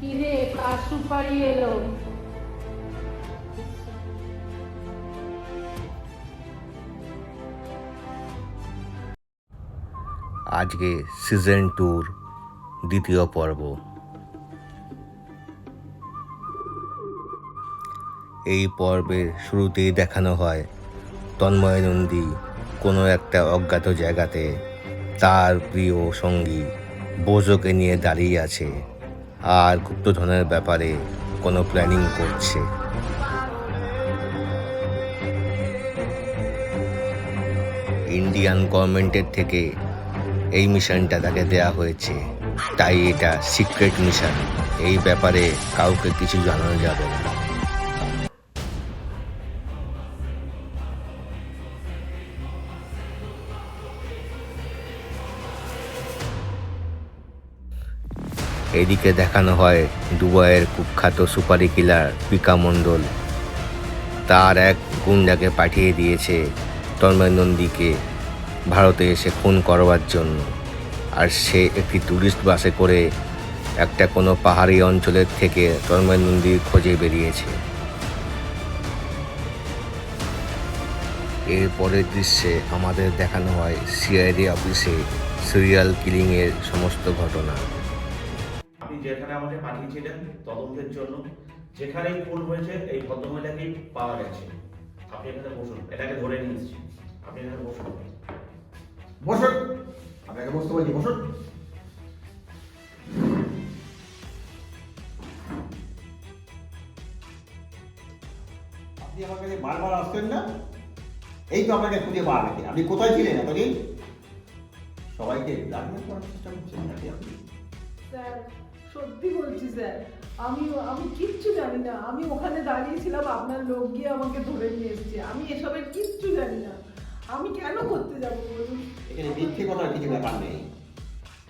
কিরে, কার সুপারি এলো? আজকে সিজন টুর দ্বিতীয় পর্ব। এই পর্বের শুরুতেই দেখানো হয় তন্ময় নন্দী কোনো একটা অজ্ঞাত জায়গাতে তার প্রিয় সঙ্গী বোঝোকে নিয়ে দাঁড়িয়ে আছে। আর গুপ্তধনের ব্যাপারে কোনো প্ল্যানিং করছে? ইন্ডিয়ান গভর্নমেন্টের থেকে এই মিশনটা তাকে দেয়া হয়েছে। তাই এটা সিক্রেট মিশন এই ব্যাপারে কাউকে কিছু জানানো যাবে না। এদিকে দেখানো হয় দুবাইয়ের কুখ্যাত সুপারি কিলার পিকা মণ্ডল। তার এক গুন্ডাকে পাঠিয়ে দিয়েছে তন্ময় নন্দীকে ভারতে এসে খুন করবার জন্য। আর সে একটি ট্যুরিস্ট বাসে করে একটা কোনো পাহাড়ি অঞ্চলের থেকে তন্ময় নন্দীর খোঁজে বেরিয়েছে। এর পরের দৃশ্যে আমাদের দেখানো হয় সিআইডি অফিসে সিরিয়াল কিলিংয়ের সমস্ত ঘটনা। যেখানে আমাকে পাঠিয়েছিলেন তদন্তের জন্য যেখানেই খুন হয়েছে এই ভদ্রমহিলাকেই পাওয়া গেছে। আপনি এখানে বসুন এটাকে ধরে নিয়ে এসেছি। আপনি এখানে বসুন। বসুন! আপনাকে বসতে বলছি বসুন! আপনি আমার কাছে বারবার আসতেন না? এই তো আপনাকে খুঁজে পাওয়া গেছে। আপনি কোথায় ছিলেন এতদিন? সবাইকে ব্ল্যাকমেল করার চেষ্টা করছেন নাকি আপনি? স্যার সত্যি বলছি স্যার আমি আমি কিচ্ছু জানি না। আমি ওখানে দাঁড়িয়েছিলাম আপনার লোক গিয়ে আমাকে ধরে নিয়ে এসছে। আমি এসবের কিচ্ছু জানি না। আমি কেন করতে যাব বলুন? এখানে মিথ্যে কথার কিছু ব্যাপার নেই।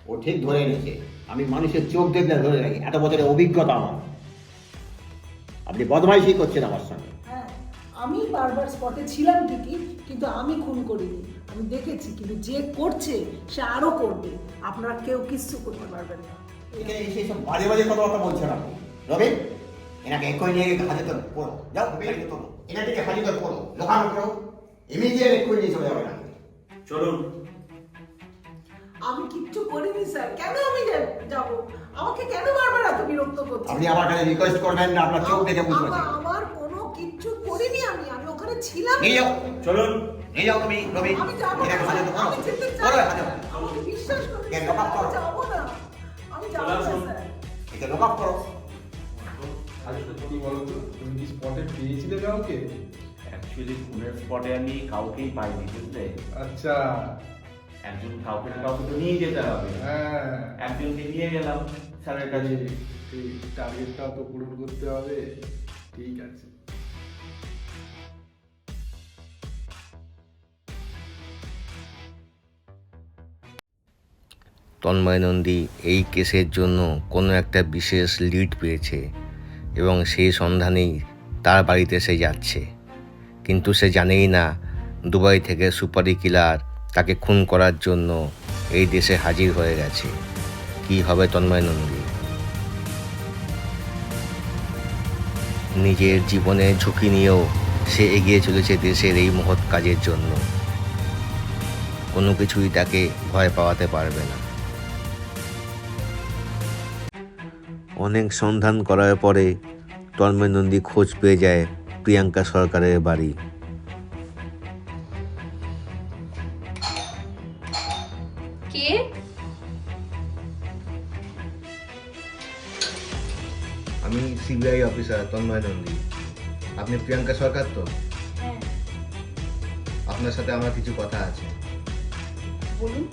ও ঠিক ধরে এনেছে। আমি মানুষের চোখ দেখলে ধরে রাখি। এত বছরের অভিজ্ঞতা আমার। আপনি বদমাইশি করছেন আমার সঙ্গে। হ্যাঁ আমি বারবার স্পটে ছিলাম ঠিকই কিন্তু আমি খুন করিনি। আমি দেখেছি কিন্তু যে করছে সে আরও করবে। আপনারা কেউ কিচ্ছু করতে পারবেন না। এখানে এসে সব বাজে বাজে কথাবার্তা বলছেন আপনি রবি এনাকে এক্ষুনি নিয়ে গিয়ে হাজতে পড়ো। যাও তোলো এনাকে হাজতে পড়ো। লোকানো করো ইমিডিয়েট এক্ষুনি নিয়ে চলে যাবে না। চলুন। আমি কিচ্ছু করিনি স্যার। কেন আমি যাব? আমাকে কেন বারবার এত বিরক্ত করছে আপনি আমার কাছে রিকোয়েস্ট করবেন না আপনার চোখ দেখে বুঝতে পারছি আমার কোনো কিচ্ছু করিনি আমি। আমি ওখানে ছিলাম। নিয়ে যাও। চলুন। নিয়ে যাও তুমি রবি আমি যাব না করো আমি যেতে চাই। করো না। আমাকে বিশ্বাস করুন জ্ঞান স্যার, লোক আপ করো। আর সত্যি বলো তো তুমি কি স্পটে পেয়েছিলে কাউকে? অ্যাকচুয়ালি খুনের স্পটে আমি কাউকেই পাইনি বুঝলে? আচ্ছা। একজন কাউকে না কাউকে তো নিয়ে যেতে হবে। হ্যাঁ। একজনকে নিয়ে গেলাম স্যারের কাছে। এই টার্গেটটা তো পূরণ করতে হবে। ঠিক আছে। তন্ময় নন্দী এই কেসের জন্য কোনো একটা বিশেষ লিড পেয়েছে এবং সেই সন্ধানেই তার বাড়িতে সে যাচ্ছে। কিন্তু সে জানেই না দুবাই থেকে সুপারি কিলার তাকে খুন করার জন্য এই দেশে হাজির হয়ে গেছে। কি হবে তন্ময় নন্দী? নিজের জীবনে ঝুঁকি নিয়েও সে এগিয়ে চলেছে দেশের এই মহৎ কাজের জন্য। কোনো কিছুই তাকে ভয় পাওয়াতে পারবে না। অনেক সন্ধান করার পরে তন্ময় নন্দী খোঁজ পেয়ে যায় প্রিয়াঙ্কা সরকারের বাড়ি। কে? আমি সিবিআই অফিসার তন্ময় নন্দী আপনি প্রিয়াঙ্কা সরকার তো? হ্যাঁ। আপনার সাথে আমার কিছু কথা আছে। বলুন।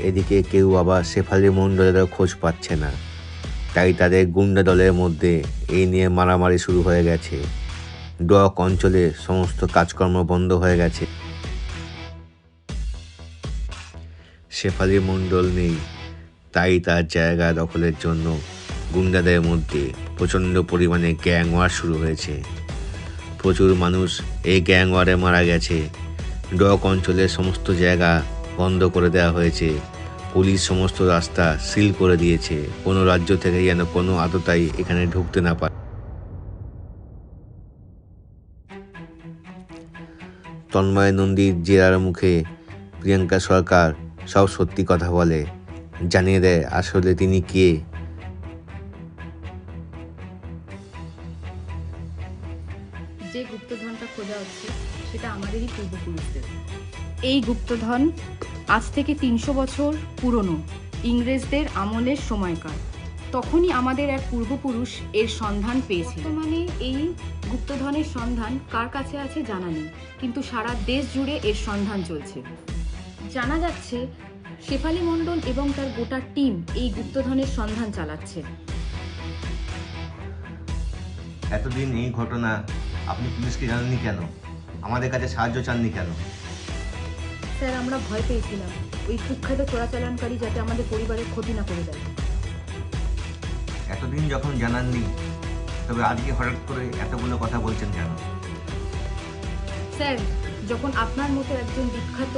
এদিকে কেউ আবার শেফালি মণ্ডলেরও খোঁজ পাচ্ছে না। তাই তাদের গুন্ডা দলের মধ্যে এই নিয়ে মারামারি শুরু হয়ে গেছে। ডক অঞ্চলে সমস্ত কাজকর্ম বন্ধ হয়ে গেছে। শেফালি মণ্ডল নেই, তাই তার জায়গা দখলের জন্য গুন্ডাদের মধ্যে প্রচণ্ড পরিমাণে গ্যাং ওয়ার শুরু হয়েছে। প্রচুর মানুষ এই গ্যাং ওয়ারে মারা গেছে। ডক অঞ্চলের সমস্ত জায়গা বন্ধ করে দেওয়া হয়েছে। পুলিশ সমস্ত রাস্তা সিল করে দিয়েছে। কোনো রাজ্য থেকে যেন কোনো আততাই এখানে ঢুকতে না পারে। তন্ময় নন্দীর জেরার মুখে প্রিয়াঙ্কা সরকার সব সত্যি কথা বলে। জানিয়ে দেয়, আসলে তিনি কে? যে গুপ্তধনটা খোঁজা হচ্ছে, সেটা আমাদেরই পূর্বপুরুষদের। এই গুপ্তধন আজ থেকে তিনশো বছর পুরনো। ইংরেজদের আমলের সময়কার তখনই আমাদের এক পূর্বপুরুষ এর সন্ধান পেয়েছিল মানে এই গুপ্তধনের সন্ধান কার কাছে আছে জানা নেই, কিন্তু সারা দেশ জুড়ে এর সন্ধান চলছে। জানা যাচ্ছে, শেফালি মণ্ডল এবং তার গোটা টিম এই গুপ্তধনের সন্ধান চালাচ্ছে। এতদিন এই ঘটনা আপনি পুলিশকে জানেননি কেন? আমাদের কাছে সাহায্য চাননি কেন? স্যার আমরা ভয় পেয়েছিলাম। ওই কুখ্যাত চোরাচালানকারী যাতে আমাদের পরিবারের ক্ষতি না করে দেয়। এতদিন যখন জানাননি তবে আজকে হঠাৎ করে এতগুলো কথা বলছেন কেন? স্যার যখন আপনার মতো একজন বিখ্যাত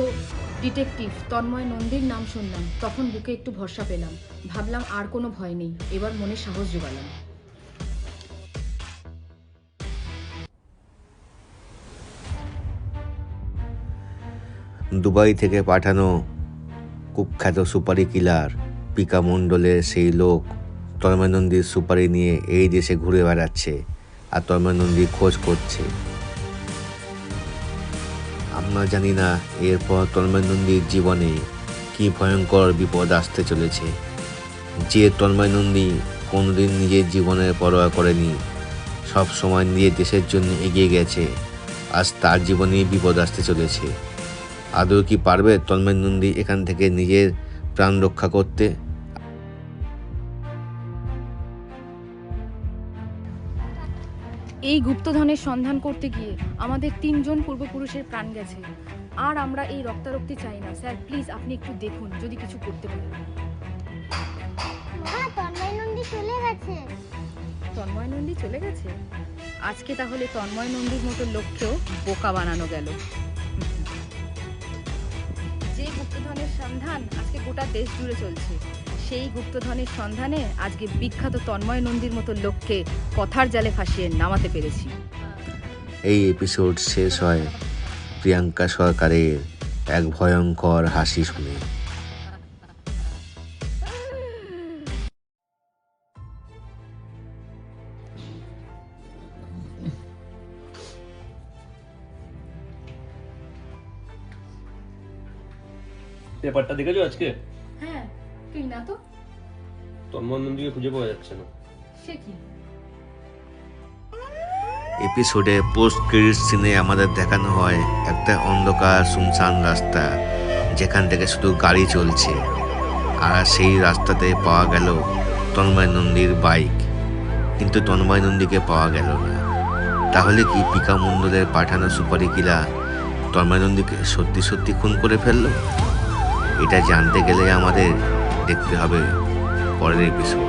ডিটেকটিভ তন্ময় নন্দীর নাম শুনলাম তখন বুকে একটু ভরসা পেলাম। ভাবলাম আর কোনো ভয় নেই এবার মনে সাহস জোগালাম। দুবাই থেকে পাঠানো কুখ্যাত সুপারি কিলার পিকা মণ্ডলের সেই লোক তন্ময় নন্দীর সুপারি নিয়ে এই দেশে ঘুরে বেড়াচ্ছে আর তন্ময় নন্দী খোঁজ করছে। আমরা জানি না এরপর তন্ময় নন্দীর জীবনে কি ভয়ঙ্কর বিপদ আসতে চলেছে। যে তন্ময় নন্দী কোনোদিন নিজের জীবনের পরোয়া করেনি সব সময় নিজের দেশের জন্য এগিয়ে গেছে, আজ তার জীবনেই বিপদ আসতে চলেছে। আদৌ কি পারবে তন্ময় নন্দী এখান থেকে নিজের প্রাণ রক্ষা করতে? এই গুপ্তধনের সন্ধান করতে গিয়ে আমাদের তিনজন পূর্বপুরুষের প্রাণ গেছে। আর আমরা এই রক্তারক্তি চাই না। স্যার প্লিজ আপনি একটু দেখুন যদি কিছু করতে পারেন। মা তন্ময় নন্দী চলে গেছে। তন্ময় নন্দী চলে গেছে? আজকে তাহলে তন্ময় নন্দীর মতো লোককেও বোকা বানানো গেল। সন্ধান আজকে গোটা দেশ জুড়ে চলছে। সেই গুপ্তধনের সন্ধানে আজকে বিখ্যাত তন্ময় নন্দীর মতো লোককে কথার জালে ফাঁসিয়ে নামাতে পেরেছি। এই এপিসোড শেষ হয় প্রিয়াঙ্কা সরকারের এক ভয়ঙ্কর হাসি শুনে। পেপারটা দেখেছ আজকে? হ্যাঁ তুই না তো। তন্ময় নন্দীকে খুঁজে পাওয়া যাচ্ছে না। সে কি? এপিসোডে পোস্ট ক্রেডিট সিনে আমাদের দেখানো হয় একটা অন্ধকার শুনশান রাস্তা যেখান থেকে শুধু গাড়ি চলছে। আর সেই রাস্তাতে পাওয়া গেল তন্ময় নন্দীর বাইক কিন্তু তন্ময় নন্দীকে পাওয়া গেল না। তাহলে কি পিকা মণ্ডলের পাঠানো সুপারি কিলা তন্ময় নন্দীকে সত্যি সত্যি খুন করে ফেলল? এটা জানতে গেলে আমাদের দেখতে হবে পরের এপিসোড